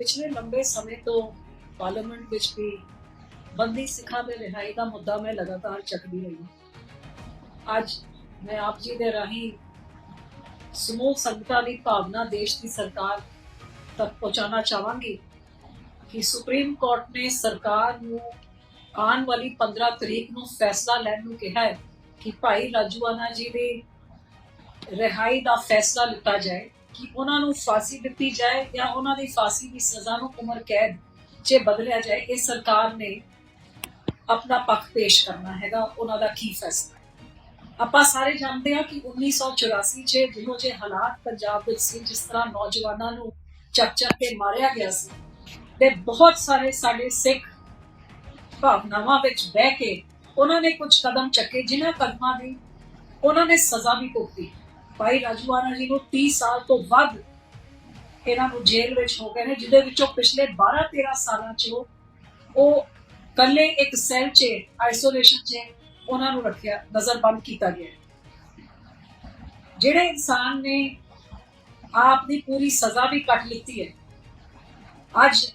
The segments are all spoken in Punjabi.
ਪਿਛਲੇ ਲੰਬੇ ਸਮੇਂ ਤੋਂ ਪਾਰਲੀਮੈਂਟ ਵਿੱਚ ਵੀ ਬੰਦੀ ਸਿੱਖਾਂ ਦੇ ਰਿਹਾਈ ਦਾ ਮੁੱਦਾ ਮੈਂ ਲਗਾਤਾਰ ਚੱਕਦੀ ਰਹੀ ਹਾਂ। ਅੱਜ ਮੈਂ ਆਪ ਜੀ ਦੇ ਰਾਹੀਂ ਸਮੂਹ ਸੰਗਤਾਂ ਦੀ ਭਾਵਨਾ ਦੇਸ਼ ਦੀ ਸਰਕਾਰ ਤੱਕ ਪਹੁੰਚਾਉਣਾ ਚਾਹਾਂਗੀ ਕਿ ਸੁਪਰੀਮ ਕੋਰਟ ਨੇ ਸਰਕਾਰ ਨੂੰ ਆਉਣ ਵਾਲੀ 15 ਤਰੀਕ ਨੂੰ ਫੈਸਲਾ ਲੈਣ ਨੂੰ ਕਿਹਾ ਹੈ ਕਿ ਭਾਈ ਰਾਜੂਆਨਾ ਜੀ ਦੀ ਰਿਹਾਈ ਦਾ ਫੈਸਲਾ ਲਿੱਤਾ ਜਾਏ ਕਿ ਉਹਨਾਂ ਨੂੰ ਫਾਂਸੀ ਦਿੱਤੀ ਜਾਏ ਜਾਂ ਉਹਨਾਂ ਦੀ ਫਾਂਸੀ ਦੀ ਸਜ਼ਾ ਨੂੰ ਉਮਰ ਕੈਦ 'ਚ ਬਦਲਿਆ ਜਾਏ, ਇਹ ਸਰਕਾਰ ਨੇ ਆਪਣਾ ਪੱਖ ਪੇਸ਼ ਕਰਨਾ ਹੈਗਾ, ਉਹਨਾਂ ਦਾ ਕੀ ਫੈਸਲਾ? ਹੈ ਆਪਾਂ ਸਾਰੇ ਜਾਣਦੇ ਹਾਂ ਕਿ 1984 'ਚ ਜਿਹੋ ਜਿਹੇ ਹਾਲਾਤ ਪੰਜਾਬ ਵਿੱਚ ਸੀ, ਜਿਸ ਤਰ੍ਹਾਂ ਨੌਜਵਾਨਾਂ ਨੂੰ ਚੱਕ ਚੱਕ ਕੇ ਮਾਰਿਆ ਗਿਆ ਸੀ, ਤੇ ਬਹੁਤ ਸਾਰੇ ਸਾਡੇ ਸਿੱਖ ਭਾਵਨਾਵਾਂ ਵਿੱਚ ਬਹਿ ਕੇ ਉਹਨਾਂ ਨੇ ਕੁਝ ਕਦਮ ਚੱਕੇ, ਜਿਨ੍ਹਾਂ ਕਦਮਾਂ ਦੀ ਉਹਨਾਂ ਨੇ ਸਜ਼ਾ ਵੀ ਭੁਗਤੀ। ਭਾਈ ਰਾਜੂਆਨਾ ਜੀ ਨੂੰ 30 ਸਾਲ ਤੋਂ ਵੱਧ ਇਹਨਾਂ ਨੂੰ ਜੇਲ੍ਹ ਵਿੱਚ ਹੋ ਗਏ ਨੇ, ਜਿਹਦੇ ਵਿੱਚੋਂ ਪਿਛਲੇ 12-13 ਸਾਲਾਂ 'ਚ ਉਹ- ਕੱਲੇ ਇੱਕ ਸੈੱਲ 'ਚ ਆਈਸੋਲੇਸ਼ਨ 'ਚ ਉਹਨਾਂ ਨੂੰ ਰੱਖਿਆ, ਨਜ਼ਰਬੰਦ ਕੀਤਾ ਗਿਆ ਜਿਹੜੇ ਇਨਸਾਨ ਨੇ ਆਪ ਦੀ ਪੂਰੀ ਸਜ਼ਾ ਵੀ ਕੱਟ ਲਿੱਤੀ ਹੈ। ਅੱਜ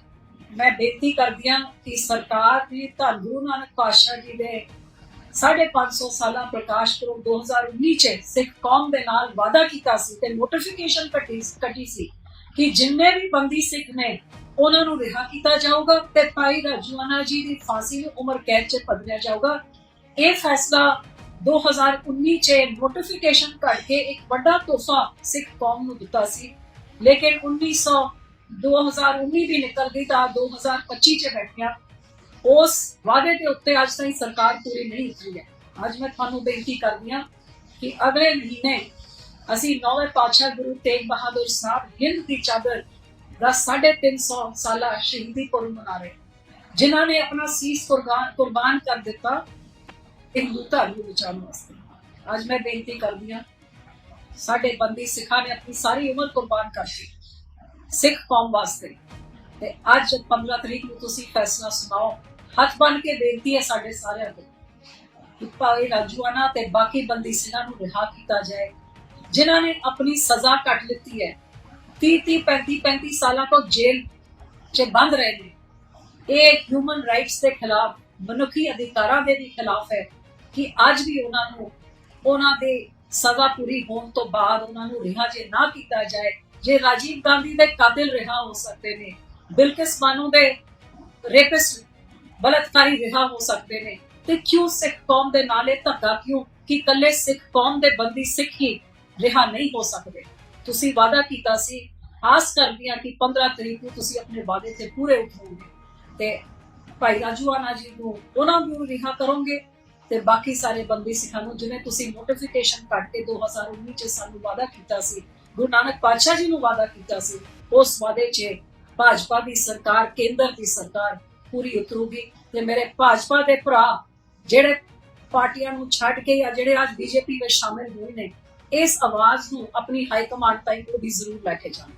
ਮੈਂ ਬੇਨਤੀ ਕਰਦੀ ਹਾਂ ਕਿ ਸਰਕਾਰ ਦੀ ਧੰਨ ਗੁਰੂ ਨਾਨਕ ਪਾਤਸ਼ਾਹ ਜੀ ਦੇ 550 ਸਾਲਾਂ ਪ੍ਰਕਾਸ਼ ਪੁਰਬ 2019 ਚ ਸਿੱਖ ਕੌਮ ਦੇ ਨਾਲ ਵਾਅਦਾ ਕੀਤਾ ਸੀ ਤੇ ਨੋਟੀਫਿਕੇਸ਼ਨ ਕੱਟੀ ਕੱਟੀ ਸੀ ਕਿ ਜਿੰਨੇ ਵੀ ਬੰਦੀ ਸਿੱਖ ਨੇ, ਉਹਨਾਂ ਨੂੰ ਰਿਹਾ ਕੀਤਾ ਜਾਊਗਾ ਤੇ ਭਾਈ ਰਾਜੂਆਨਾ ਜੀ ਦੀ ਫਾਂਸੀ ਨੂੰ ਉਮਰ ਕੈਦ ਚ ਬਦਲਿਆ ਜਾਊਗਾ। ਇਹ ਫੈਸਲਾ 2019 ਚ ਨੋਟੀਫਿਕੇਸ਼ਨ ਕਰਕੇ ਇੱਕ ਵੱਡਾ ਤੋਹਫਾ ਸਿੱਖ ਕੌਮ ਨੂੰ ਦਿੱਤਾ ਸੀ। ਲੇਕਿਨ 1900 2019 ਵੀ ਨਿਕਲ ਗਈ ਤਾਂ 2025 ਚ ਬੈਠਿਆ। ਉਸ ਵਾਅਦੇ ਦੇ ਉੱਤੇ ਅੱਜ ਤਾਈਂ ਸਰਕਾਰ ਪੂਰੀ ਨਹੀਂ ਉਤਰੀ ਹੈ। ਅੱਜ ਮੈਂ ਤੁਹਾਨੂੰ ਬੇਨਤੀ ਕਰਦੀ ਹਾਂ ਕਿ ਅਗਲੇ ਮਹੀਨੇ ਅਸੀਂ ਨੌਵੇਂ ਪਾਤਸ਼ਾਹ ਗੁਰੂ ਤੇਗ ਬਹਾਦਰ ਸਾਹਿਬ ਹਿੰਦ ਦੀ ਚਾਦਰ ਦਾ 350 ਸਾਲਾ ਸ਼ਹੀਦੀ ਪੁਰਬ ਮਨਾ ਰਹੇ ਜਿਨ੍ਹਾਂ ਨੇ ਆਪਣਾ ਸੀਸ ਕੁਰਬਾਨ ਕੁਰਬਾਨ ਕਰ ਦਿੱਤਾ ਹਿੰਦੂ ਧਰਮ ਨੂੰ ਬਚਾਉਣ ਵਾਸਤੇ। ਅੱਜ ਮੈਂ ਬੇਨਤੀ ਕਰਦੀ ਹਾਂ, ਸਾਡੇ ਬੰਦੀ ਸਿੱਖਾਂ ਨੇ ਆਪਣੀ ਸਾਰੀ ਉਮਰ ਕੁਰਬਾਨ ਕਰਤੀ, ਸਿੱਖ ਕੌਮ ਵਾਸਤੇ। ਤੇ ਅੱਜ 15 ਤਰੀਕ ਨੂੰ ਤੁਸੀਂ ਫੈਸਲਾ ਸੁਣਾਓ ਹੱਥ ਬਨ ਕੇ ਬੇਨਤੀ ਹੈ ਸਾਡੇ ਸਾਰਿਆਂ ਤੋਂ ਕਿ ਭਾਈ ਰਾਜੂਆਨਾ ਤੇ ਬਾਕੀ ਬੰਦੀ ਸਿੰਘਾਂ ਨੂੰ ਰਿਹਾ ਕੀਤਾ ਜਾਏ, ਜਿਨ੍ਹਾਂ ਨੇ ਆਪਣੀ ਸਜ਼ਾ ਕੱਟ ਲਿੱਤੀ ਹੈ 30 30 35 35 ਸਾਲਾਂ ਤੋਂ ਜੇਲ੍ਹ 'ਚ ਬੰਦ ਰਹੇ ਨੇ। ਇਹ ਹਿਊਮਨ ਰਾਈਟਸ ਦੇ ਖਿਲਾਫ, ਮਨੁੱਖੀ ਅਧਿਕਾਰਾਂ ਦੇ ਵੀ ਖਿਲਾਫ ਹੈ ਕਿ ਅੱਜ ਵੀ ਉਹਨਾਂ ਨੂੰ, ਉਹਨਾਂ ਦੇ ਸਜ਼ਾ ਪੂਰੀ ਹੋਣ ਤੋਂ ਬਾਅਦ ਉਹਨਾਂ ਨੂੰ ਰਿਹਾ ਜੇ ਨਾ ਕੀਤਾ ਜਾਏ, ਜੇ ਰਾਜੀਵ ਗਾਂਧੀ ਦੇ ਕਾਤਿਲ ਰਿਹਾ ਹੋ ਸਕਦੇ ਨੇ, ਬਿਲਕਿਸ ਬਾਨੋ ਦੇ ਰੇਪਿਸਟ ਬਲਤਕਾਰੀ ਰਿਹਾ ਹੋ ਸਕਦੇ ਨੇ। ਤੇ ਕਿਉਂ ਸਿੱਖ ਕੌਮ ਦੇ ਨਾਲੇ ਧੱਕਾ ਕਿਉਂ? ਕਿ ਕੱਲੇ ਸਿੱਖ ਕੌਮ ਦੇ ਬੰਦੀ ਸਿੱਖ ਹੀ ਰਿਹਾ ਨਹੀਂ ਹੋ ਸਕਦੇ। ਤੁਸੀਂ ਵਾਅਦਾ ਕੀਤਾ ਸੀ, ਆਸ ਕਰਦੀ ਹਾਂ ਕਿ 15 ਤਰੀਕ ਨੂੰ ਤੁਸੀਂ ਆਪਣੇ ਵਾਅਦੇ ਤੇ ਪੂਰੇ ਉਤਰੋਗੇ ਤੇ ਭਾਈ ਰਾਜੂਆਨਾ ਜੀ ਨੂੰ, ਉਹਨਾਂ ਨੂੰ ਰਿਹਾ ਕਰੋਗੇ। ਤੇ ਬਾਕੀ ਸਾਰੇ ਬੰਦੀ ਸਿੱਖਾਂ ਨੂੰ, ਜਿਵੇਂ ਤੁਸੀਂ ਨੋਟੀਫਿਕੇਸ਼ਨ ਕੱਢ ਕੇ 2019 ਚ ਸਾਨੂੰ ਵਾਅਦਾ ਕੀਤਾ ਸੀ, ਗੁਰੂ ਨਾਨਕ ਪਾਤਸ਼ਾਹ ਜੀ ਨੂੰ ਵਾਅਦਾ ਕੀਤਾ ਸੀ, ਉਸ ਵਾਅਦੇ 'ਚ ਭਾਜਪਾ ਦੀ ਸਰਕਾਰ, ਕੇਂਦਰ ਦੀ ਸਰਕਾਰ ਪੂਰੀ ਉਤਰੂਗੀ ਤੇ ਮੇਰੇ ਭਾਜਪਾ ਦੇ ਭਰਾ ਜਿਹੜੇ ਪਾਰਟੀਆਂ ਨੂੰ ਛੱਡ ਕੇ ਜਾਂ ਜਿਹੜੇ ਅੱਜ ਬੀਜੇਪੀ ਵਿੱਚ ਸ਼ਾਮਿਲ ਹੋਏ ਨੇ, ਇਸ ਆਵਾਜ਼ ਨੂੰ ਆਪਣੀ ਹਾਈ ਕਮਾਂਡ ਤਾਈਂ ਉਹ ਵੀ ਜ਼ਰੂਰ ਲੈ ਕੇ ਜਾਣ।